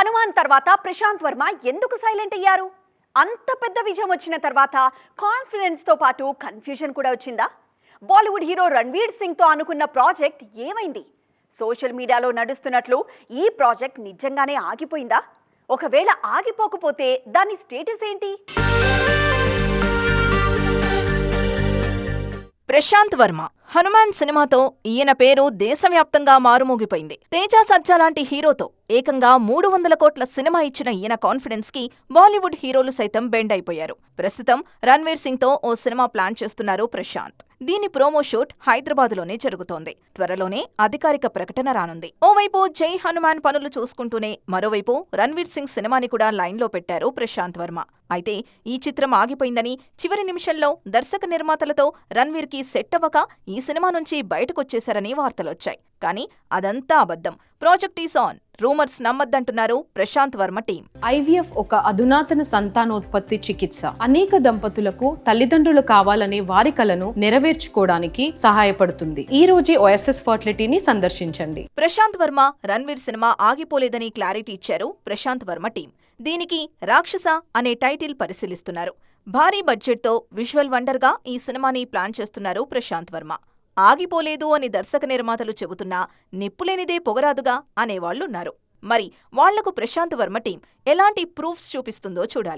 హనుమాన్ తర్వాత ప్రశాంత్ వర్మ ఎందుకు సైలెంట్ అయ్యారు? అంత పెద్ద విజయం వచ్చిన తర్వాత కాన్ఫిడెన్స్తో పాటు కన్ఫ్యూజన్ కూడా వచ్చిందా? బాలీవుడ్ హీరో రణ్వీర్ సింగ్తో అనుకున్న ప్రాజెక్ట్ ఏమైంది? సోషల్ మీడియాలో నడుస్తున్నట్లు ఈ ప్రాజెక్ట్ నిజంగానే ఆగిపోయిందా? ఒకవేళ ఆగిపోకపోతే దాని స్టేటస్ ఏంటి? ప్రశాంత్ వర్మ. హనుమాన్ సినిమాతో ఈయన పేరు దేశవ్యాప్తంగా మారుమోగిపోయింది. తేజ సజ్జా లాంటి హీరోతో ఏకంగా మూడు వందల కోట్ల సినిమా ఇచ్చిన ఈయన కాన్ఫిడెన్స్కి బాలీవుడ్ హీరోలు సైతం బెండ్ అయిపోయారు ప్రస్తుతం రణ్వీర్ సింగ్తో ఓ సినిమా ప్లాన్ చేస్తున్నారు ప్రశాంత్. దీని ప్రోమో షూట్ హైదరాబాద్లోనే జరుగుతోంది. త్వరలోనే అధికారిక ప్రకటన రానుంది. ఓవైపు జై హనుమాన్ పనులు చూసుకుంటూనే మరోవైపు రణ్వీర్ సింగ్ సినిమాని కూడా లైన్లో పెట్టారు ప్రశాంత్ వర్మ. అయితే ఈ చిత్రం ఆగిపోయిందని చివరి నిమిషంలో దర్శక నిర్మాతలతో రణ్వీర్కి సెట్ అవ్వక ఈ సినిమా నుంచి బయటకొచ్చేశారని వార్తలొచ్చాయి. కానీ అదంతా అబద్ధం. Project is on. రూమర్స్ నమ్మద్దంటున్నారు ప్రశాంత్ వర్మ టీం. ఐవీఎఫ్ ఒక అధునాతన సంతానోత్పత్తి చికిత్స. అనేక దంపతులకు తల్లిదండ్రులు కావాలనే వారి కలను నెరవేర్చుకోవడానికి సహాయపడుతుంది. ఈ రోజే ఓఎస్ఎస్ ఫర్టిలిటీని సందర్శించండి. ప్రశాంత్ వర్మ రణ్వీర్ సినిమా ఆగిపోలేదని క్లారిటీ ఇచ్చారు ప్రశాంత్ వర్మ టీం. దీనికి రాక్షస అనే టైటిల్ పరిశీలిస్తున్నారు. భారీ బడ్జెట్తో విజువల్ వండర్గా ఈ సినిమాని ప్లాన్ చేస్తున్నారు ప్రశాంత్ వర్మ. ఆగిపోలేదు అని దర్శక నిర్మాతలు చెబుతున్నా నిప్పులేనిదే పొగరాదుగా అనేవాళ్ళున్నారు మరి వాళ్ళకు ప్రశాంత్ వర్మ టీం ఎలాంటి ప్రూఫ్స్ చూపిస్తుందో చూడాలి.